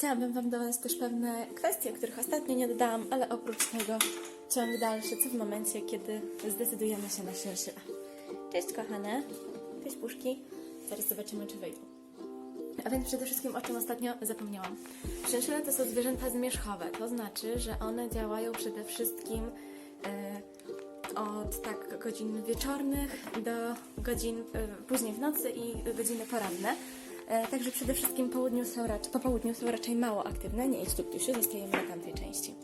Chciałabym Wam dodać też pewne kwestie, których ostatnio nie dodałam, ale oprócz tego ciąg dalszy, co w momencie, kiedy zdecydujemy się na szynszyla. Cześć kochane, cześć puszki, zaraz zobaczymy, czy wyjdą. A więc przede wszystkim o czym ostatnio zapomniałam. Szynszyle to są zwierzęta zmierzchowe, to znaczy, że one działają przede wszystkim e, od tak godzin wieczornych do godzin e, później w nocy i godziny poranne. E, także przede wszystkim południu są raczej, po południu są raczej mało aktywne. Nie idź tu, Ptusiu, zostajemy na tamtej części.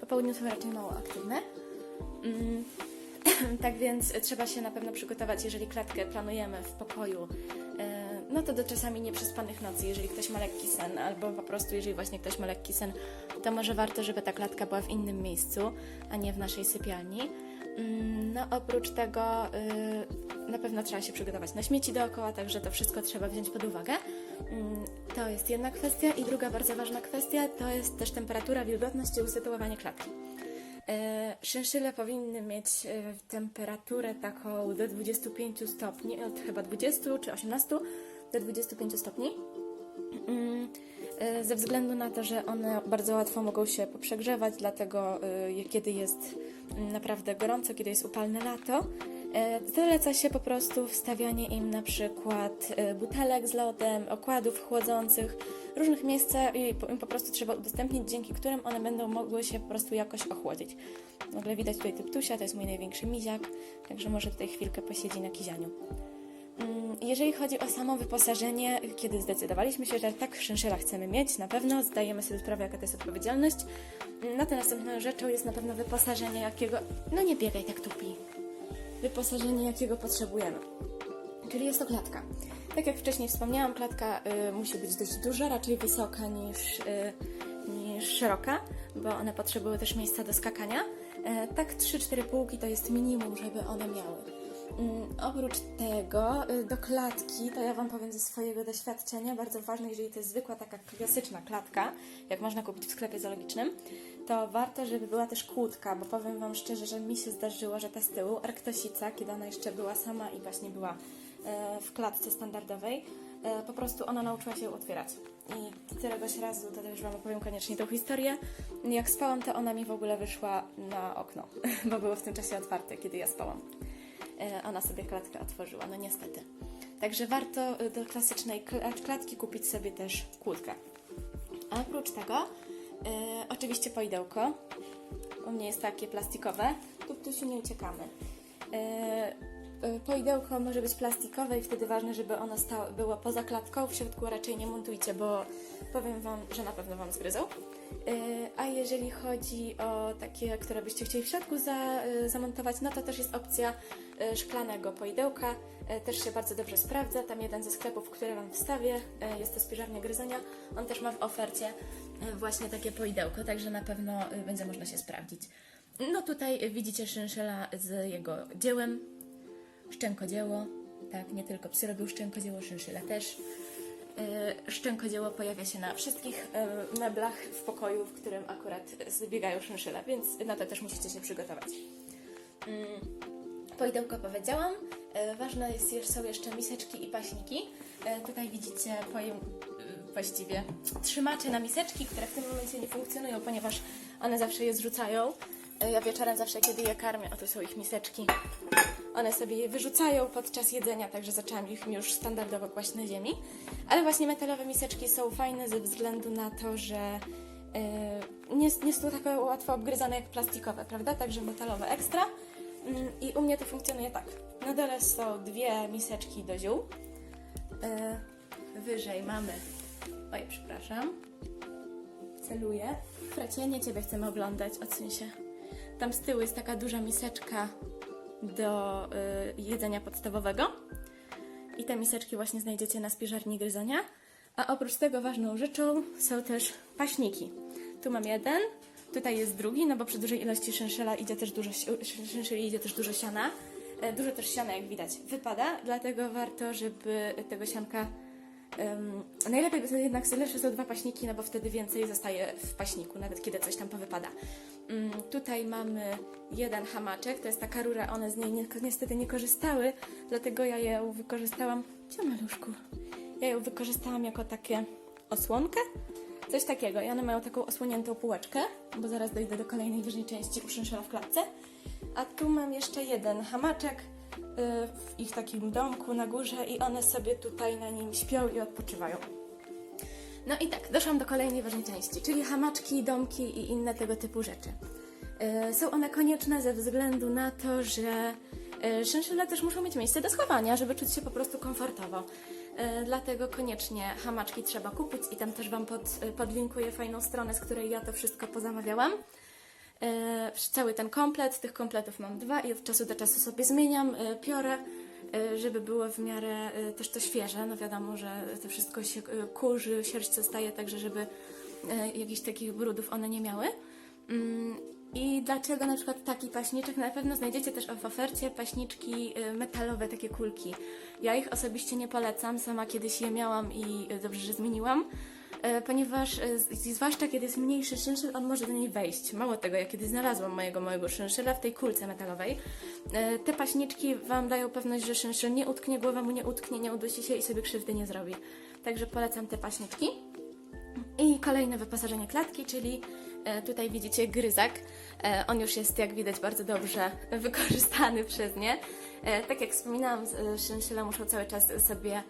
Po południu są raczej mało aktywne. Mm, tak więc trzeba się na pewno przygotować, jeżeli klatkę planujemy w pokoju, e, no to do czasami nieprzespanych nocy, jeżeli ktoś ma lekki sen, albo po prostu jeżeli właśnie ktoś ma lekki sen, to może warto, żeby ta klatka była w innym miejscu, a nie w naszej sypialni. Mm, No oprócz tego y, na pewno trzeba się przygotować na śmieci dookoła, także to wszystko trzeba wziąć pod uwagę. Mm, To jest jedna kwestia i druga bardzo ważna kwestia to jest też temperatura, wilgotność i usytuowanie klatki. E, Szynszyle powinny mieć e, temperaturę taką do 25 stopni, od chyba 20 czy 18 do 25 stopni. Mm, e, Ze względu na to, że one bardzo łatwo mogą się poprzegrzewać, dlatego e, kiedy jest mm, naprawdę gorąco, kiedy jest upalne lato, e, zaleca się po prostu wstawianie im na przykład e, butelek z lodem, okładów chłodzących, różnych miejsc i im po prostu trzeba udostępnić, dzięki którym one będą mogły się po prostu jakoś ochłodzić. W ogóle widać tutaj typtusia, to jest mój największy miziak, także może tutaj chwilkę posiedzi na kizianiu. Mm, Jeżeli chodzi o samo wyposażenie, kiedy zdecydowaliśmy się, że tak szynszela chcemy mieć, na pewno zdajemy sobie sprawę, jaka to jest odpowiedzialność. No to następną rzeczą jest na pewno wyposażenie, jakiego... No nie biegaj tak tupi. Wyposażenie, jakiego potrzebujemy. Czyli jest to klatka. Tak jak wcześniej wspomniałam, klatka y, musi być dość duża, raczej wysoka niż, y, niż szeroka, bo one potrzebują też miejsca do skakania. E, tak 3-4 półki to jest minimum, żeby one miały. Mm, Oprócz tego y, do klatki, to ja Wam powiem ze swojego doświadczenia, bardzo ważne, jeżeli to jest zwykła taka klasyczna klatka, jak można kupić w sklepie zoologicznym, to warto, żeby była też kłódka, bo powiem Wam szczerze, że mi się zdarzyło, że ta z tyłu, arktosica, kiedy ona jeszcze była sama i właśnie była e, w klatce standardowej, e, po prostu ona nauczyła się otwierać. I któregoś razu, to też Wam opowiem koniecznie tą historię, jak spałam, to ona mi w ogóle wyszła na okno, bo było w tym czasie otwarte, kiedy ja spałam ona sobie klatkę otworzyła, no niestety. Także warto e, do klasycznej kla- klatki kupić sobie też kłódkę. A oprócz tego, e, oczywiście poidełko. U mnie jest takie plastikowe. Tu, tu się nie uciekamy. E, e, Poidełko może być plastikowe i wtedy ważne, żeby ono stało, było poza klatką. W środku raczej nie montujcie, bo powiem Wam, że na pewno Wam zgryzą. E, A jeżeli chodzi o takie, które byście chcieli w środku za, e, zamontować, no to też jest opcja e, szklanego poidełka. E, Też się bardzo dobrze sprawdza. Tam jeden ze sklepów, który Wam wstawię, e, jest to spiżarnia gryzonia. On też ma w ofercie e, właśnie takie poidełko, także na pewno e, będzie można się sprawdzić. No tutaj widzicie szynszela z jego dziełem, szczękodzieło. Tak, nie tylko psy robią szczękodzieło, szynszela też. E, Szczękodzieło pojawia się na wszystkich e, meblach w pokoju, w którym akurat zbiegają szynszyle, więc na to też musicie się przygotować. Mm, Poidełko powiedziałam. E, Ważne jest, są jeszcze miseczki i paśniki. Tutaj widzicie pojem, właściwie trzymacze na miseczki, które w tym momencie nie funkcjonują, ponieważ one zawsze je zrzucają. E, Ja wieczorem zawsze, kiedy je karmię, a to są ich miseczki, one sobie je wyrzucają podczas jedzenia, także zaczęłam ich już standardowo kłaść na ziemi. Ale właśnie metalowe miseczki są fajne ze względu na to, że e, nie, nie są tak łatwo obgryzane jak plastikowe, prawda? Także metalowe ekstra. Mm, I u mnie to funkcjonuje tak. Na dole są dwie miseczki do ziół. E, wyżej mamy. Oj, przepraszam. Celuję. Fracie, nie ciebie chcemy oglądać, odsuń się. Tam z tyłu jest taka duża miseczka do y, jedzenia podstawowego. I te miseczki właśnie znajdziecie na spiżarni gryzonia. A oprócz tego ważną rzeczą są też paśniki. Tu mam jeden, tutaj jest drugi, no bo przy dużej ilości szynszela idzie też dużo, szynszeli idzie też dużo siana. E, Dużo też siana, jak widać, wypada, dlatego warto, żeby tego sianka najlepiej by to jednak lepsze są dwa paśniki, no bo wtedy więcej zostaje w paśniku, nawet kiedy coś tam powypada. Mm, tutaj mamy jeden hamaczek, to jest taka rura, one z niej ni niestety nie korzystały, dlatego ja ją wykorzystałam. Gdzie maluszku? Ja ją wykorzystałam jako takie osłonkę, Coś takiego. I one mają taką osłoniętą półeczkę, bo zaraz dojdę do kolejnej wyższej części u w klatce. A tu mam jeszcze jeden hamaczek w ich takim domku na górze i one sobie tutaj na nim śpią i odpoczywają. No i tak, doszłam do kolejnej ważnej części, czyli hamaczki, domki i inne tego typu rzeczy. E, Są one konieczne ze względu na to, że e, szynszyle też muszą mieć miejsce do schowania, żeby czuć się po prostu komfortowo. E, Dlatego koniecznie hamaczki trzeba kupić i tam też Wam pod, podlinkuję fajną stronę, z której ja to wszystko pozamawiałam. E, cały ten komplet, tych kompletów mam dwa i od czasu do czasu sobie zmieniam, e, piorę, e, żeby było w miarę też to świeże. No wiadomo, że to wszystko się kurzy, sierść zostaje, także żeby jakichś takich brudów one nie miały. Mm, I dlaczego na przykład taki paśniczek? Na pewno znajdziecie też w ofercie paśniczki metalowe, takie kulki. Ja ich osobiście nie polecam, sama kiedyś je miałam i dobrze, że zmieniłam. E, ponieważ e, zwłaszcza kiedy jest mniejszy szynszyl, on może do niej wejść. Mało tego, ja kiedyś znalazłam mojego małego szynszyla w tej kulce metalowej. E, Te paśniczki Wam dają pewność, że szynszy nie utknie, głowa mu nie utknie, nie udusi się i sobie krzywdy nie zrobi. Także polecam te paśniczki. I kolejne wyposażenie klatki, czyli tutaj widzicie gryzak. On już jest, jak widać, bardzo dobrze wykorzystany przez nie. Tak jak wspominałam, szynszyle muszą cały czas sobie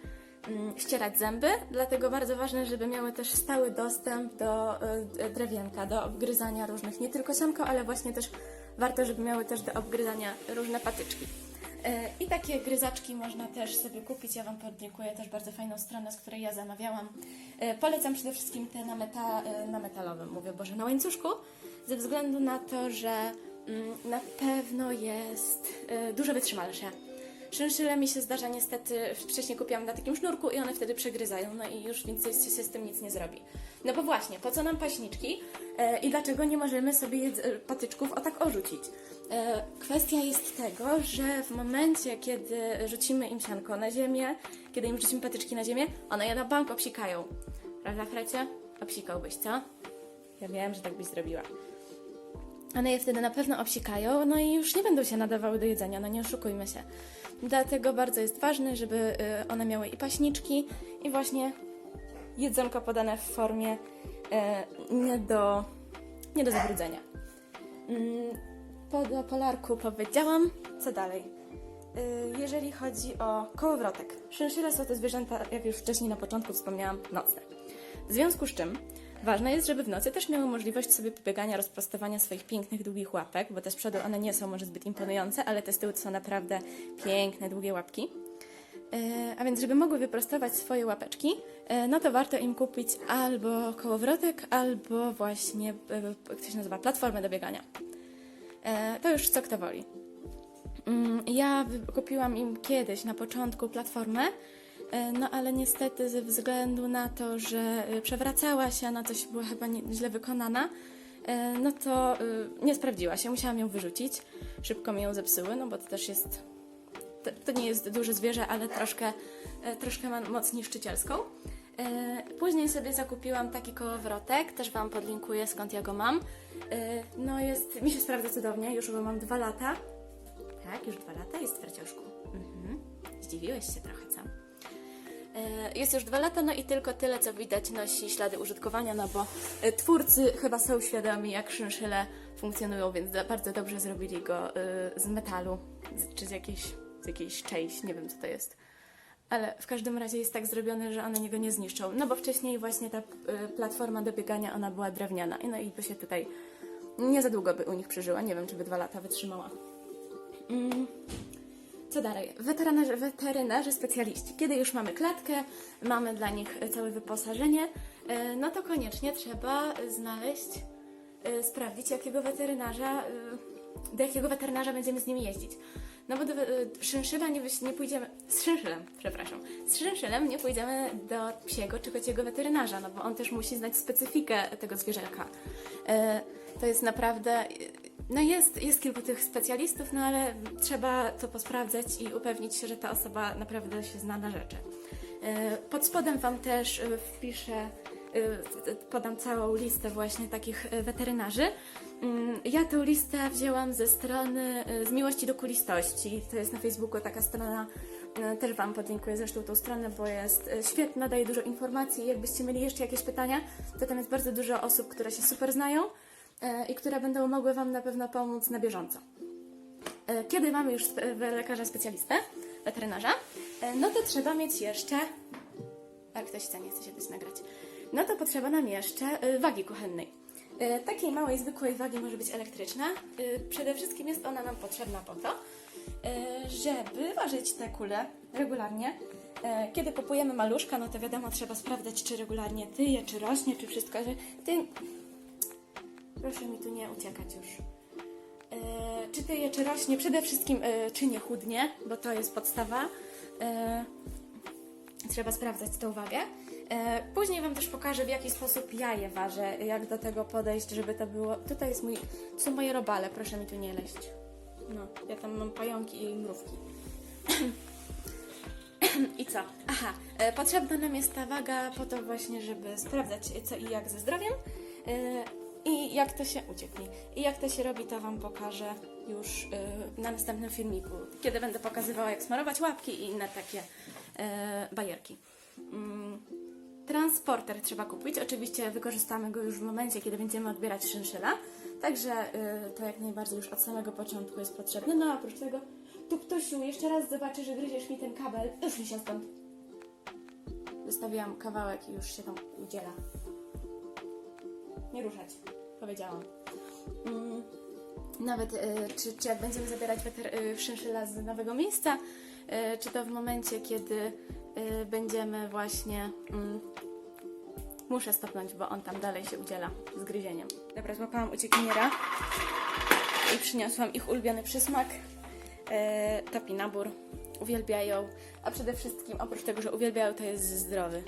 ścierać zęby, dlatego bardzo ważne, żeby miały też stały dostęp do e, drewienka, do obgryzania różnych, nie tylko sianko, ale właśnie też warto, żeby miały też do obgryzania różne patyczki. E, I takie gryzaczki można też sobie kupić. Ja Wam podlinkuję też bardzo fajną stronę, z której ja zamawiałam. E, Polecam przede wszystkim te na, meta, e, na metalowym, mówię Boże, na łańcuszku, ze względu na to, że mm, na pewno jest e, dużo wytrzymalsze. Szynszyle mi się zdarza niestety, wcześniej kupiłam na takim sznurku i one wtedy przegryzają, no i już nic się z tym nic nie zrobi. No bo właśnie, po co nam paśniczki e, i dlaczego nie możemy sobie e, patyczków o tak orzucić? E, kwestia jest tego, że w momencie, kiedy rzucimy im sianko na ziemię, kiedy im rzucimy patyczki na ziemię, one je na bank obsikają. Prawda, Frecie? Obsikałbyś, co? Ja wiem, że tak byś zrobiła. One je wtedy na pewno obsikają, no i już nie będą się nadawały do jedzenia, no nie oszukujmy się. Dlatego bardzo jest ważne, żeby y, one miały i paśniczki, i właśnie jedzonko podane w formie e, nie, do, nie do zabrudzenia. Mm, Po polarku powiedziałam. Co dalej? Y, Jeżeli chodzi o kołowrotek. Szynszyle są to zwierzęta, jak już wcześniej na początku wspomniałam, nocne. W związku z czym ważne jest, żeby w nocy też miały możliwość sobie pobiegania, rozprostowania swoich pięknych, długich łapek, bo te z przodu one nie są może zbyt imponujące, ale te z tyłu to są naprawdę piękne, długie łapki. E, A więc, żeby mogły wyprostować swoje łapeczki, e, no to warto im kupić albo kołowrotek, albo właśnie, e, jak to się nazywa, platformę do biegania. To już co kto woli. Mm, Ja kupiłam im kiedyś na początku platformę, no ale niestety ze względu na to, że e, przewracała się, ona coś była chyba nie, źle wykonana, e, no to e, nie sprawdziła się, musiałam ją wyrzucić. Szybko mi ją zepsuły, no bo to też jest to, nie jest duże zwierzę, ale troszkę, e, troszkę ma moc niszczycielską. E, Później sobie zakupiłam taki kołowrotek, też Wam podlinkuję skąd ja go mam. E, No jest, mi się sprawdza cudownie, już go mam dwa lata. Tak, już dwa lata jest w Fraciuszku. Mhm. Zdziwiłeś się trochę? E, Jest już dwa lata, no i tylko tyle, co widać, nosi ślady użytkowania, no bo e, twórcy chyba są świadomi, jak szynszyle funkcjonują, więc bardzo dobrze zrobili go e, z metalu, czy z jakiejś, z jakiejś części, nie wiem co to jest. Ale w każdym razie jest tak zrobiony, że one go nie zniszczą. No bo wcześniej właśnie ta e, platforma do biegania, ona była drewniana. No i by się tutaj nie za długo by u nich przeżyła. Nie wiem, czy by dwa lata wytrzymała. Mm. Co dalej? Weterynarze, weterynarze specjaliści. Kiedy już mamy klatkę, mamy dla nich e, całe wyposażenie, e, no to koniecznie trzeba znaleźć, e, sprawdzić, jakiego weterynarza, do jakiego weterynarza będziemy z nimi jeździć. No bo do szynszyle nie, nie pójdziemy, z szynszylem, przepraszam, z szynszylem nie pójdziemy do psiego czy kociego weterynarza, no bo on też musi znać specyfikę tego zwierzęka. To jest naprawdę no jest, jest kilku tych specjalistów, no ale trzeba to posprawdzać i upewnić się, że ta osoba naprawdę się zna na rzeczy. E, Pod spodem Wam też e, wpiszę, e, podam całą listę właśnie takich weterynarzy. Mm, Ja tę listę wzięłam ze strony Z miłości do kulistości. To jest na Facebooku taka strona Też Wam podlinkuję zresztą tą stronę, bo jest świetna, daje dużo informacji. Jakbyście mieli jeszcze jakieś pytania, to tam jest bardzo dużo osób, które się super znają i które będą mogły Wam na pewno pomóc na bieżąco. E, Kiedy mamy już lekarza specjalistę, weterynarza, e, no to trzeba mieć jeszcze. A ktoś chce, nie chce się też nagrać. No to potrzeba nam jeszcze e, wagi kuchennej. E, Takiej małej, zwykłej wagi może być elektryczna. E, Przede wszystkim jest ona nam potrzebna po to, e, żeby ważyć te kule regularnie. E, Kiedy kupujemy maluszka, no to wiadomo, trzeba sprawdzać, czy regularnie tyje, czy rośnie, czy wszystko. Że ty... Proszę mi tu nie uciekać już. E, czy tyje, czy rośnie? Przede wszystkim, e, czy nie chudnie, bo to jest podstawa. E, trzeba sprawdzać tą wagę. E, Później Wam też pokażę, w jaki sposób ja je ważę, jak do tego podejść, żeby to było... Tutaj jest mój... są moje robale, proszę mi tu nie leść. No, ja tam mam pająki i mrówki. I co? Aha, e, potrzebna nam jest ta waga po to właśnie, żeby sprawdzać co i jak ze zdrowiem. E, I jak to się ucieknie. I jak to się robi, to Wam pokażę już e, na następnym filmiku, kiedy będę pokazywała, jak smarować łapki i inne takie e, bajerki. Mm, Transporter trzeba kupić. Oczywiście wykorzystamy go już w momencie, kiedy będziemy odbierać szynszyla. Także y, to jak najbardziej już od samego początku jest potrzebne. No a oprócz tego, tu Ptusiu, jeszcze raz zobaczę, że gryziesz mi ten kabel. Już mi się stąd. Wystawiłam kawałek i już się tam udziela. Nie ruszać, powiedziałam. Mm, nawet y, czy, czy jak będziemy zabierać weter, y, szynszyla z nowego miejsca, y, czy to w momencie, kiedy y, będziemy właśnie. Mm, muszę stopnąć, bo on tam dalej się udziela z gryzieniem. Dobra, złapałam uciekiniera i przyniosłam ich ulubiony przysmak. E, topinabur. Uwielbiają, a przede wszystkim oprócz tego, że uwielbiają, to jest zdrowy.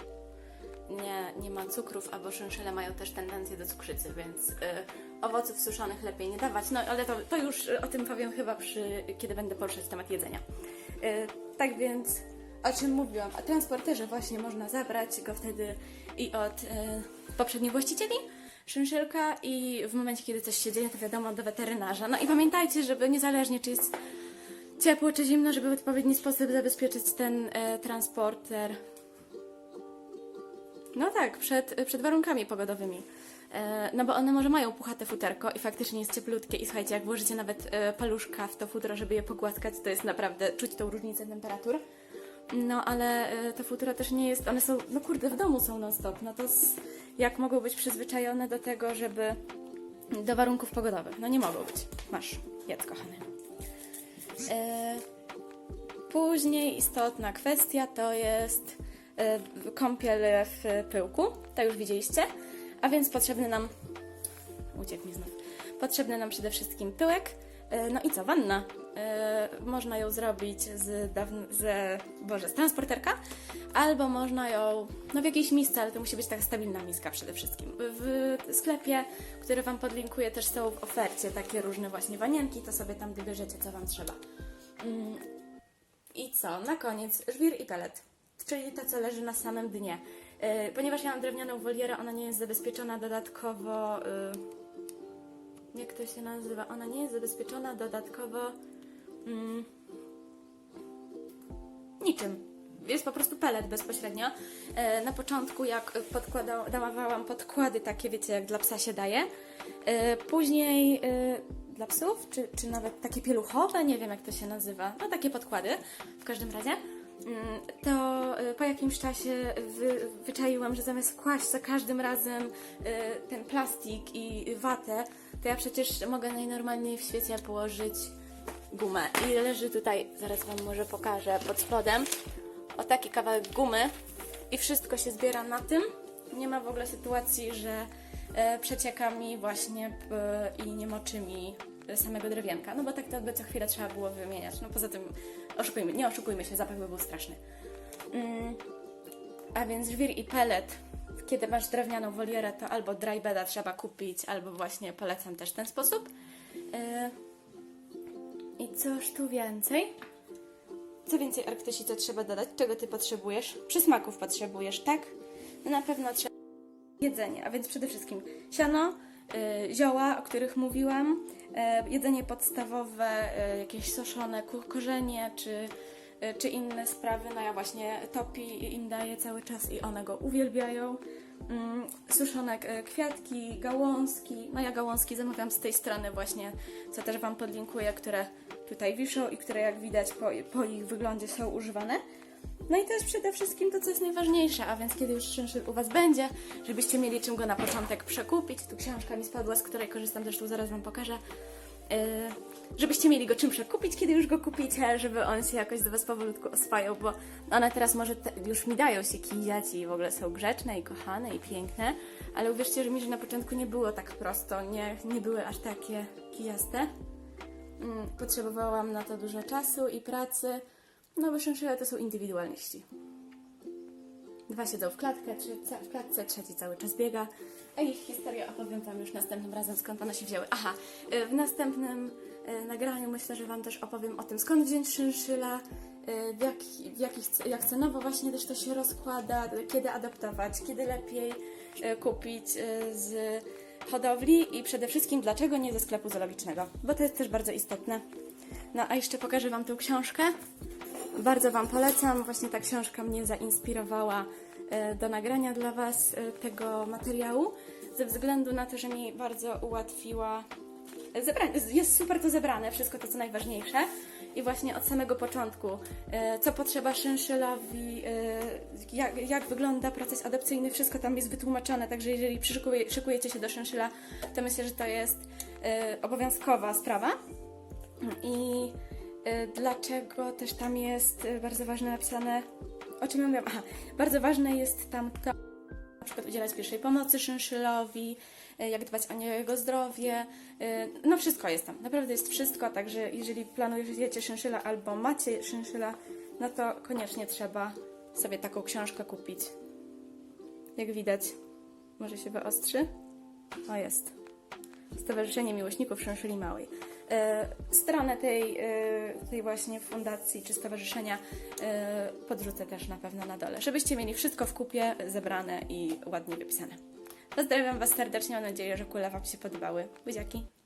Nie, nie ma cukrów, albo szynszele mają też tendencję do cukrzycy, więc e, owoców suszonych lepiej nie dawać. No ale to, to już o tym powiem chyba przy, kiedy będę poruszać temat jedzenia. E, tak więc, o czym mówiłam? O transporterze właśnie można zabrać go wtedy i od e, poprzednich właścicieli szynszylka i w momencie, kiedy coś się dzieje, to wiadomo do weterynarza. No i pamiętajcie, żeby niezależnie czy jest ciepło czy zimno, żeby w odpowiedni sposób zabezpieczyć ten e, transporter. No tak, przed, przed warunkami pogodowymi. E, no bo one może mają puchate futerko i faktycznie jest cieplutkie i słuchajcie, jak włożycie nawet e, paluszka w to futro, żeby je pogłaskać, to jest naprawdę, czuć tą różnicę temperatur. No ale e, te futro też nie jest, one są, no kurde, w domu są non stop, no to s- jak mogą być przyzwyczajone do tego, żeby do warunków pogodowych? No nie mogą być. Masz, jedz kochany. Później istotna kwestia to jest kąpiel w pyłku, tak już widzieliście, a więc potrzebny nam, uciekł mi znów, potrzebny nam przede wszystkim pyłek, e, no i co, wanna. E, Można ją zrobić z, z, Boże, z transporterka, albo można ją, no w jakiejś misce, ale to musi być taka stabilna miska przede wszystkim. W sklepie, który Wam podlinkuję, też są w ofercie takie różne właśnie wanienki, to sobie tam wybierzecie, co Wam trzeba. Mm, i co? Na koniec żwir i pelet, czyli to, co leży na samym dnie. Yy, ponieważ ja mam drewnianą wolierę, ona nie jest zabezpieczona dodatkowo. Yy, jak to się nazywa? Ona nie jest zabezpieczona dodatkowo. Mm, niczym. Jest po prostu pelet bezpośrednio. E, na początku, jak podkłada, dawałam podkłady takie, wiecie, jak dla psa się daje. E, później e, dla psów, czy, czy nawet takie pieluchowe, nie wiem jak to się nazywa. No takie podkłady w każdym razie. Mm, To e, po jakimś czasie wy, wyczaiłam, że zamiast kłaść za każdym razem e, ten plastik i watę, to ja przecież mogę najnormalniej w świecie położyć gumę. I leży tutaj, zaraz Wam może pokażę, pod spodem o taki kawałek gumy i wszystko się zbiera na tym. Nie ma w ogóle sytuacji, że e, przecieka mi właśnie i nie moczy mi samego drewienka. No bo tak to by co chwilę trzeba było wymieniać. No poza tym, oszukujmy, nie oszukujmy się, zapach by był straszny. Mm, a więc żwir i pelet. Kiedy masz drewnianą wolierę, to albo dry beda trzeba kupić, albo właśnie polecam też ten sposób. E, I cóż tu więcej? Co więcej, Arktysi, co trzeba dodać? Czego ty potrzebujesz? Przysmaków potrzebujesz, tak? No na pewno trzeba jedzenie, a więc przede wszystkim siano, zioła, o których mówiłam, y, jedzenie podstawowe, y, jakieś suszone ku- korzenie, czy czy inne sprawy. No ja właśnie topi im daję cały czas i one go uwielbiają. Mm, Suszone e, kwiatki, gałązki. No ja gałązki zamawiam z tej strony właśnie, co też Wam podlinkuję, które tutaj wiszą i które jak widać po, po ich wyglądzie są używane. No i też przede wszystkim to, co jest najważniejsze, a więc kiedy już szynszyl u Was będzie, żebyście mieli czym go na początek przekupić. Tu książka mi spadła, z której korzystam, zresztą zaraz Wam pokażę. Yy, żebyście mieli go czym przekupić, kiedy już go kupicie, żeby on się jakoś do Was powolutku oswajał, bo one teraz może te, już mi dają się kijać i w ogóle są grzeczne i kochane i piękne, ale uwierzcie że mi, że na początku nie było tak prosto, nie, nie były aż takie kijaste. Mm, Potrzebowałam na to dużo czasu i pracy, no bo szynszyle to są indywidualności. Dwa siedzą w, klatkę, trzy, w klatce, trzeci cały czas biega. A ich historię opowiem Wam już następnym razem, skąd one się wzięły. Aha, y, w następnym y, nagraniu myślę, że Wam też opowiem o tym, skąd wziąć szynszyla, y, w, jak, w jakich, jak cenowo właśnie też to się rozkłada, kiedy adoptować, kiedy lepiej kupić z hodowli i przede wszystkim dlaczego nie ze sklepu zoologicznego, bo to jest też bardzo istotne. No a jeszcze pokażę Wam tę książkę. Bardzo Wam polecam. Właśnie ta książka mnie zainspirowała e, do nagrania dla Was e, tego materiału, ze względu na to, że mi bardzo ułatwiła. e, Zebranie, jest super to zebrane, wszystko to co najważniejsze. I właśnie od samego początku, co potrzeba szynszylowi, jak, jak wygląda proces adopcyjny, wszystko tam jest wytłumaczone. Także jeżeli przyszykuje- szykujecie się do szyszyla, to myślę, że to jest obowiązkowa sprawa. I dlaczego też tam jest y, bardzo ważne napisane, o czym ja mówiłam? Aha, bardzo ważne jest tam to, na przykład udzielać pierwszej pomocy szynszylowi, y, jak dbać o jego zdrowie, y, no wszystko jest tam, naprawdę jest wszystko, także jeżeli planujecie szynszyla albo macie szynszyla, no to koniecznie trzeba sobie taką książkę kupić. Jak widać, może się wyostrzy? O, jest. Stowarzyszenie Miłośników Szynszyli Małej. E, Stronę tej, e, tej właśnie fundacji czy stowarzyszenia e, podrzucę też na pewno na dole, żebyście mieli wszystko w kupie zebrane i ładnie wypisane. Pozdrawiam Was serdecznie, mam nadzieję, że kule Wam się podobały. Buziaki!